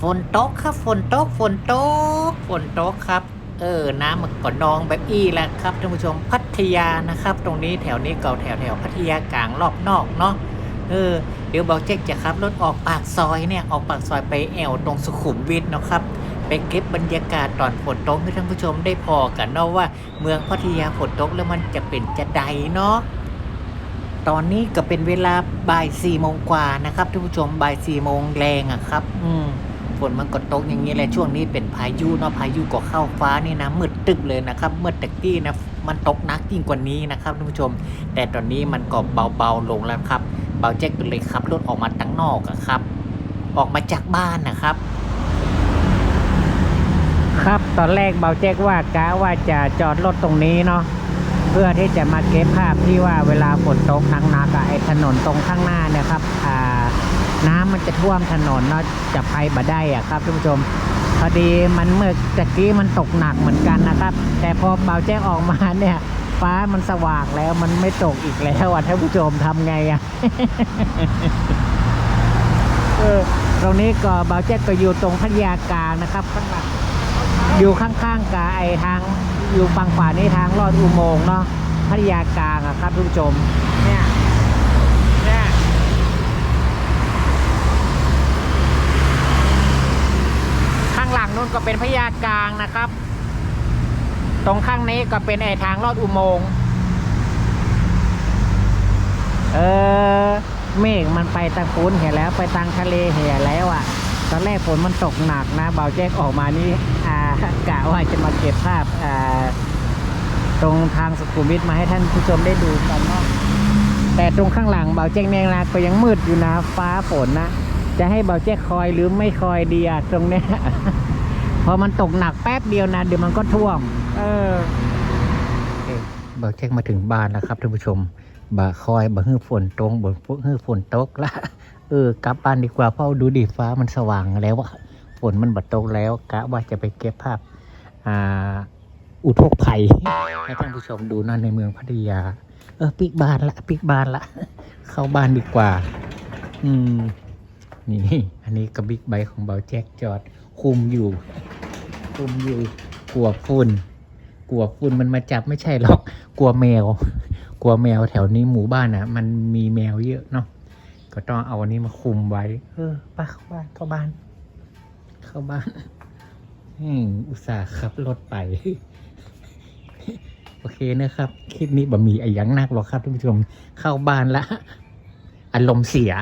ฝนตกครับ ฝนตก ฝนตก ฝนตกครับ เออ น้ำมันก็นองแบบอี้แหละครับท่านผู้ชม พัทยานะครับ ตรงนี้แถวนี้เก่าแถวแถวพัทยากลางรอบนอกเนาะ เออ เดี๋ยวบอกเจ๊กจะขับรถออกปากซอยเนี่ย ออกปากซอยไปแอวตรงสุขุมวิทนะครับไปเก็บบรรยากาศตอนฝนตกให้ท่านผู้ชมได้พอกันเนาะว่า เมืองพัทยาฝนตกแล้วมันจะเป็นจะใดเนาะตอนนี้ก็เป็นเวลาบ่ายสี่โมงกว่านะครับท่านผู้ชมบ่ายสี่โมงแรงอะครับ อืม ฝนมันก็ตกอย่างนี้แหละช่วงนี้เป็นพายุเนาะพายุก็เข้าฟ้านี่นะมืดตึกเลยนะครับเมื่อตะกี้นะมันตกนักยิ่งกว่านี้นะครับท่านผู้ชม แต่ตอนนี้มันก็เบาๆลงแล้วครับเบาแจ็คก็เลยขับรถออกมาตั้งนอกครับ ออกมาจากบ้านนะครับ ครับตอนแรกเบาแจ็คว่ากะว่าจะจอดรถตรงนี้เนาะ เพื่อที่จะมาเก็บภาพที่ว่าเวลาฝนตกหนักๆอะไอ้ถนนตรงข้างหน้าเนี่ยครับอ่าน้ำมันจะท่วมถนนเนาะจะไปบ่ได้อะครับท่านผู้ชม พอดีมันเมื่อตะกี้มันตกหนักเหมือนกันนะครับ แต่พอเบาแจ้งออกมาเนี่ย ฟ้ามันสว่างแล้วมันไม่ตกอีกแล้วอะท่านผู้ชมทำไงอะเออตรงนี้ก็เบาแจ้งก็อยู่ตรงพัทยากลางนะครับข้างหลัง อยู่ข้างๆกับไอ้ทางอยู่ฝั่งขวานี่ทางลอดอุโมงค์เนาะพัทยากลางอะครับทุกผู้ชมเนี่ยเนี่ยข้างหลังนู่นก็เป็นพัทยากลางนะครับ ตรงข้างนี้ก็เป็นไอ้ทางลอดอุโมงค์เออเมฆมันไปทางปูนเห็นแล้วไปทางทะเลเห็นแล้วอะ ตอนแรกฝนมันตกหนักนะเบาแจ๊กออกมานี่อ่ากะว่าจะมาเก็บภาพอ่าตรงทางสุขุมวิทมาให้ท่านผู้ชมได้ดูกันเนาะแต่ตรงข้างหลังเบาแจ๊กแมงลาก็ยังมืดอยู่นะฟ้าฝนนะจะให้เบาแจ๊กคอยหรือไม่คอยดีอะตรงเนี้ยพอมันตกหนักแป๊บเดียวนะเดี๋ยวมันก็ท่วม เออเบาแจ๊กมาถึงบ้านแล้วครับท่านผู้ชม บ่าคอยบ่ฮื้อฝนตรงบ่ฮื้อฝนตกละเออกลับบ้านดีกว่าเพราะดูดิฟ้ามันสว่างแล้วอะฝนมันบัดตกแล้วกะว่าจะไปเก็บภาพอ่าอุทกภัยให้ท่านผู้ชมดูเนอะในเมืองพัทยา เออปิกบ้านละปิกบ้านละ เข้าบ้านดีกว่า อืม นี่อันนี้ก็บิ๊กไบค์ของเบาแจ็คจอด คุมอยู่ คุมอยู่ กลัวฝุ่น กลัวฝุ่นมันมาจับไม่ใช่หรอก กลัวแมว กลัวแมวแถวนี้หมู่บ้านอะ มันมีแมวเยอะเนาะก็ต้องเอาอันนี้มาคุมไว้ เออป้าเข้าบ้านเข้าบ้าน เข้าบ้านอืมอุตส่าห์ขับรถไป โอเคนะครับ คลิปนี้บ่มีไอ้หยังนักหรอกครับท่านผู้ชม เข้าบ้านละ อารมณ์เสีย